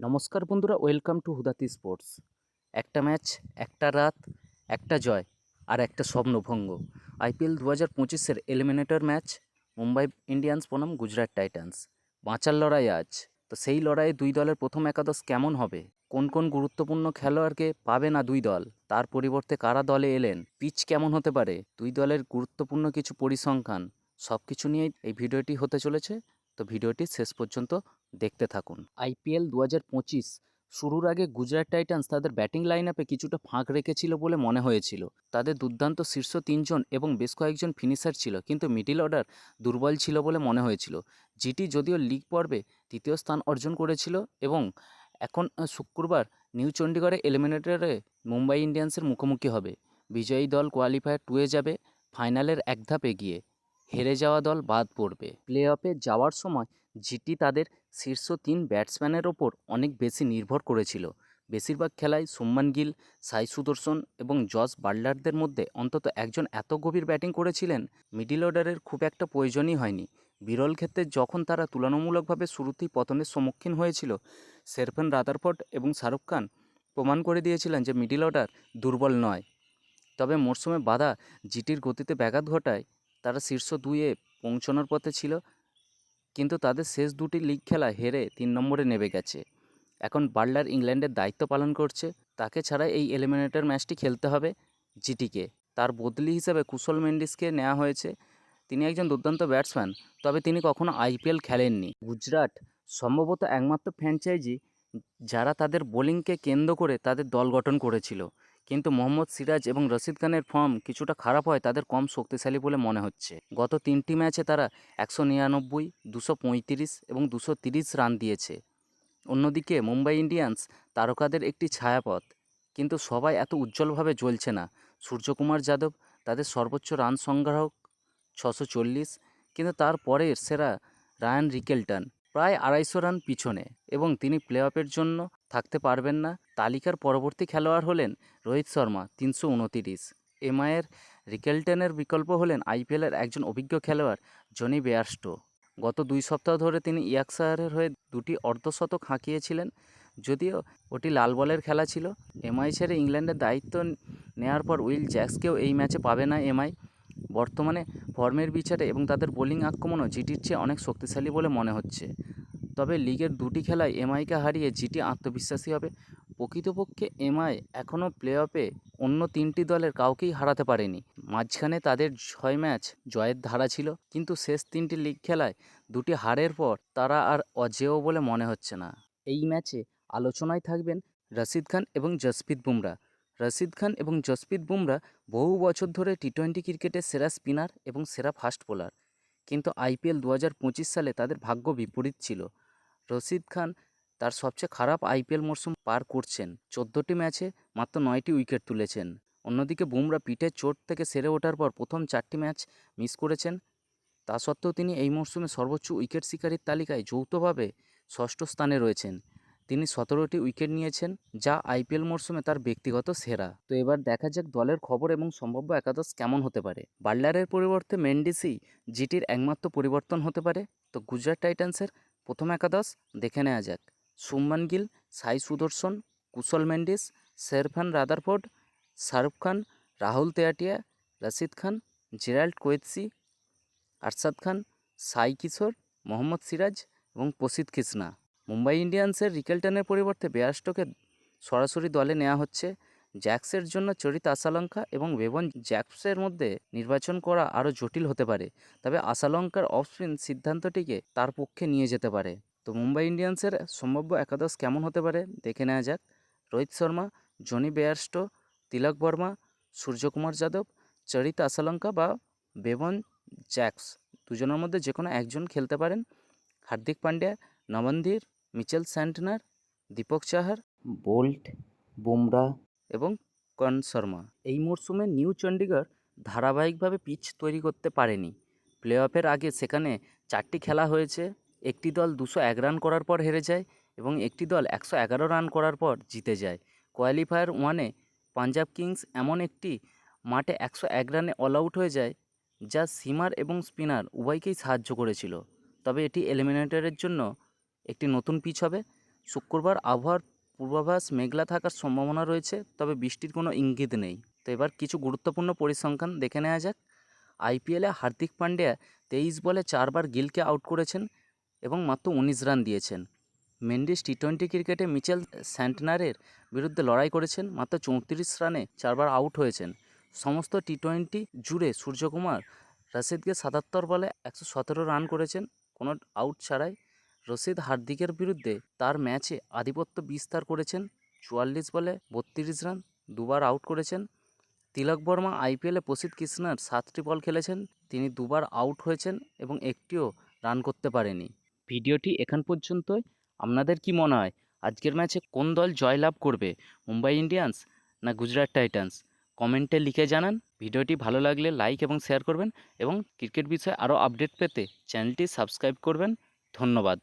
নমস্কার বন্ধুরা, welcome to হুদাতি sports. একটা ম্যাচ, একটা রাত, একটা জয় আর একটা স্বপ্নভঙ্গ আইপিএল দু হাজার পঁচিশের এলিমিনেটর ম্যাচ, মুম্বাই ইন্ডিয়ান্স বনাম গুজরাট টাইটান্স। বাঁচার লড়াই আজ। তো সেই লড়াইয়ে দুই দলের প্রথম একাদশ কেমন হবে? কোন কোন গুরুত্বপূর্ণ খেলোয়াড়কে পাবে না দুই দল? তার পরিবর্তে কারা দলে এলেন? পিচ কেমন হতে পারে? দুই দলের গুরুত্বপূর্ণ কিছু পরিসংখ্যান সব কিছু নিয়েই এই ভিডিওটি হতে চলেছে। তো ভিডিওটি শেষ পর্যন্ত দেখতে থাকুন। আইপিএল দু হাজার পঁচিশ শুরুর আগে গুজরাট টাইটান্স তাদের ব্যাটিং লাইন আপে কিছুটা ফাঁক রেখেছিল বলে মনে হয়েছিল। তাদের দুর্দান্ত শীর্ষ তিনজন এবং বেশ কয়েকজন ফিনিশার ছিল, কিন্তু মিডিল অর্ডার দুর্বল ছিল বলে মনে হয়েছিল। জিটি যদিও লিগ পর্বে তৃতীয় স্থান অর্জন করেছিল এবং এখন শুক্রবার নিউ চণ্ডীগড়ে এলিমিনেটরে মুম্বাই ইন্ডিয়ান্সের মুখোমুখি হবে। বিজয়ী দল কোয়ালিফায়ার টুয়ে যাবে ফাইনালের এক ধাপ এগিয়ে। হেরে যাওয়া দল বাদ পড়বে। প্লে অফে যাওয়ার সময় জিটি তাদের শীর্ষ তিন ব্যাটসম্যানের ওপর অনেক বেশি নির্ভর করেছিল। বেশিরভাগ খেলায় সুম্মান গিল, সাই সুদর্শন এবং জস বার্লারদের মধ্যে অন্তত একজন এত গভীর ব্যাটিং করেছিলেন, মিডিল অর্ডারের খুব একটা প্রয়োজনই হয়নি। বিরল ক্ষেত্রে যখন তারা তুলনামূলকভাবে শুরুতেই পতনের সম্মুখীন হয়েছিল সেরফেন রাদারফোর্ড এবং শাহরুখ খান প্রমাণ করে দিয়েছিলেন যে মিডিল অর্ডার দুর্বল নয়। তবে মরশুমে বাধা জিটির গতিতে ব্যাঘাত ঘটায় তারা শীর্ষ দুইয়ে পৌঁছানোর পথে ছিল, কিন্তু তাদের শেষ দুটি লিগ খেলা হেরে তিন নম্বরে নেমে গেছে। এখন বার্লার ইংল্যান্ডের দায়িত্ব পালন করছে, তাকে ছাড়া এই এলিমিনেটর ম্যাচটি খেলতে হবে জিটিকে। তার বদলি হিসেবে কুশল মেন্ডিসকে নেওয়া হয়েছে। তিনি একজন দুর্দান্ত ব্যাটসম্যান তবে তিনি কখনো আইপিএল খেলেননি। গুজরাট সম্ভবত একমাত্র ফ্র্যাঞ্চাইজি যারা তাদের বোলিংকে কেন্দ্র করে তাদের দল গঠন করেছিল। কিন্তু মোহাম্মদ সিরাজ এবং রশিদ খানের ফর্ম কিছুটা খারাপ হয় তাদের কম শক্তিশালী বলে মনে হচ্ছে। গত তিনটি ম্যাচে তারা একশো নিরানব্বই, দুশো পঁয়ত্রিশ এবং দুশো তিরিশ রান দিয়েছে। অন্যদিকে মুম্বাই ইন্ডিয়ান্স তারকাদের একটি ছায়াপথ। কিন্তু সবাই এত উজ্জ্বলভাবে জ্বলছে না। সূর্যকুমার যাদব তাদের সর্বোচ্চ রান সংগ্রাহক ছশো চল্লিশ, কিন্তু তারপরের সেরা রায়ান রিকেলটন, প্রায় আড়াইশো রান পিছনে এবং তিনি প্লে অফের জন্য থাকতে পারবেন না। তালিকার পরবর্তী খেলোয়াড় হলেন রোহিত শর্মা, তিনশো উনতিরিশ। এমআইয়ের রিকেলটনের বিকল্প হলেন আইপিএলের একজন অভিজ্ঞ খেলোয়াড় জনি বেয়ারস্টো। গত দুই সপ্তাহ ধরে তিনি ইয়াকশায়ারের হয়ে দুটি অর্ধশতক হাঁকিয়েছিলেন, যদিও ওটি লাল বলের খেলা ছিল। এমআই ছেড়ে ইংল্যান্ডের দায়িত্ব নেওয়ার পর উইল জ্যাক্সকেও এই ম্যাচে পাবে না এমআই। বর্তমানে ফর্মের বিচারে এবং তাদের বোলিং আক্রমণও জিটির চেয়ে অনেক শক্তিশালী বলে মনে হচ্ছে। তবে লিগের দুটি খেলায় এমআইকে হারিয়ে জিটি আত্মবিশ্বাসী হবে। প্রকৃতপক্ষে এমআই এখনও প্লে অফে অন্য তিনটি দলের কাউকেই হারাতে পারেনি। মাঝখানে তাদের ছয় ম্যাচ জয়ের ধারা ছিল, কিন্তু শেষ তিনটি লিগ খেলায় দুটি হারের পর তারা আর অজেয় বলে মনে হচ্ছে না। এই ম্যাচে আলোচনায় থাকবেন রশিদ খান এবং জসপ্রীত বুমরা। রশিদ খান এবং জসপ্রীত বুমরা বহু বছর ধরে টি টোয়েন্টি ক্রিকেটের সেরা স্পিনার এবং সেরা ফাস্ট বোলার। কিন্তু আইপিএল দু হাজার পঁচিশ সালে তাদের ভাগ্য বিপরীত ছিল। রশিদ খান তার সবচেয়ে খারাপ আইপিএল মরশুম পার করছেন। চোদ্দোটি ম্যাচে মাত্র নয়টি উইকেট তুলেছেন। অন্যদিকে বুমরা পিঠের চোট থেকে সেরে ওঠার পর প্রথম চারটি ম্যাচ মিস করেছেন। তা সত্ত্বেও তিনি এই মরশুমে সর্বোচ্চ উইকেট শিকারীর তালিকায় যৌথভাবে ষষ্ঠ স্থানে রয়েছেন। তিনি সতেরোটি উইকেট নিয়েছেন, যা আইপিএল মরশুমে তার ব্যক্তিগত সেরা। তো এবার দেখা যাক দলের খবর এবং সম্ভাব্য একাদশ কেমন হতে পারে। বার্লারের পরিবর্তে মেন্ডিসি জিটির একমাত্র পরিবর্তন হতে পারে। তো গুজরাট টাইটান্সের প্রথম একাদশ দেখে নেওয়া যাক। Shubman Gill, Sai Sudharsan, Kusal Mendis Sherfane Rutherford, Shahrukh Khan, Rahul Tewatia, Rashid Khan, Gerald Coetzee Arshad Khan, Sai Kishore, Mohammad Siraj এবং প্রসিদ্ধ কৃষ্ণা। মুম্বাই ইন্ডিয়ান্সের রিকেলটনের পরিবর্তে বেয়ারস্টোকে সরাসরি দলে নেওয়া হচ্ছে জ্যাক্সের জন্য চরিত আশালঙ্কা এবং বেবন জ্যাক্সের মধ্যে নির্বাচন করা আরও জটিল হতে পারে। তবে আশালঙ্কার অফ স্পিন সিদ্ধান্তটিকে তার পক্ষে নিয়ে যেতে পারে। তো মুম্বাই ইন্ডিয়ান্সের সম্ভাব্য একাদশ কেমন হতে পারে? দেখে নেওয়া যাক। রোহিত শর্মা, জনি বেয়ারস্টো, তিলক বর্মা, সূর্যকুমার যাদব, চরিত আশালঙ্কা বা বেবন জ্যাক্স দুজনের মধ্যে যে কোনো একজন খেলতে পারেন। Hardik Pandya Naman Dhir Mitchell Santner, Deepak Chahar, Boult, Bumrah এবং কর্ণ শর্মা। এই মরশুমে নিউ চণ্ডীগড় ধারাবাহিকভাবে পিচ তৈরি করতে পারেনি। প্লে অফের আগে সেখানে চারটি খেলা হয়েছে। একটি দল দুশো এক রান করার পর হেরে যায় এবং একটি দল একশো এগারো রান করার পর জিতে যায়। কোয়ালিফায়ার ওয়ানে পাঞ্জাব কিংস এমন একটি মাঠে একশো এক রানে অল আউট হয়ে যায়, যা সিমার এবং স্পিনার উভয়কেই সাহায্য করেছিল। তবে এটি এলিমিনেটরের জন্য একটি নতুন পিচ হবে। শুক্রবার আবহাওয়ার পূর্বাভাস মেঘলা থাকার সম্ভাবনা রয়েছে, তবে বৃষ্টির কোনো ইঙ্গিত নেই। তো এবার কিছু গুরুত্বপূর্ণ পরিসংখ্যান দেখে নেওয়া যাক। আইপিএলে হার্দিক পান্ডিয়া তেইশ বলে চারবার গিলকে আউট করেছেন এবং মাত্র উনিশ রান দিয়েছেন। মেন্ডিস টি টোয়েন্টি ক্রিকেটে মিচেল স্যান্টনারের বিরুদ্ধে লড়াই করেছেন, মাত্র চৌত্রিশ রানে চারবার আউট হয়েছেন। সমস্ত টি টোয়েন্টি জুড়ে সূর্যকুমার রশিদকে সাতাত্তর বলে একশো সতেরো রান করেছেন, কোনো আউট ছাড়াই রশিদ হার্দিকের বিরুদ্ধে তার ম্যাচে আধিপত্য বিস্তার করেছেন। চুয়াল্লিশ বলে বত্রিশ রান, দুবার আউট করেছেন। তিলক বর্মা আইপিএলে প্রসিদ্ধ কৃষ্ণার সাতটি বল খেলেছেন। তিনি দুবার আউট হয়েছেন এবং একটিও রান করতে পারেনি। ভিডিওটি এখান পর্যন্তই। আপনাদের কি মনে হয়, আজকের ম্যাচে কোন দল জয়লাভ করবে, মুম্বাই ইন্ডিয়ান্স না গুজরাট টাইটান্স? কমেন্টে লিখে জানান। ভিডিওটি ভালো লাগলে লাইক এবং শেয়ার করবেন এবং ক্রিকেট বিষয়ে আরও আপডেট পেতে চ্যানেলটি সাবস্ক্রাইব করবেন। ধন্যবাদ।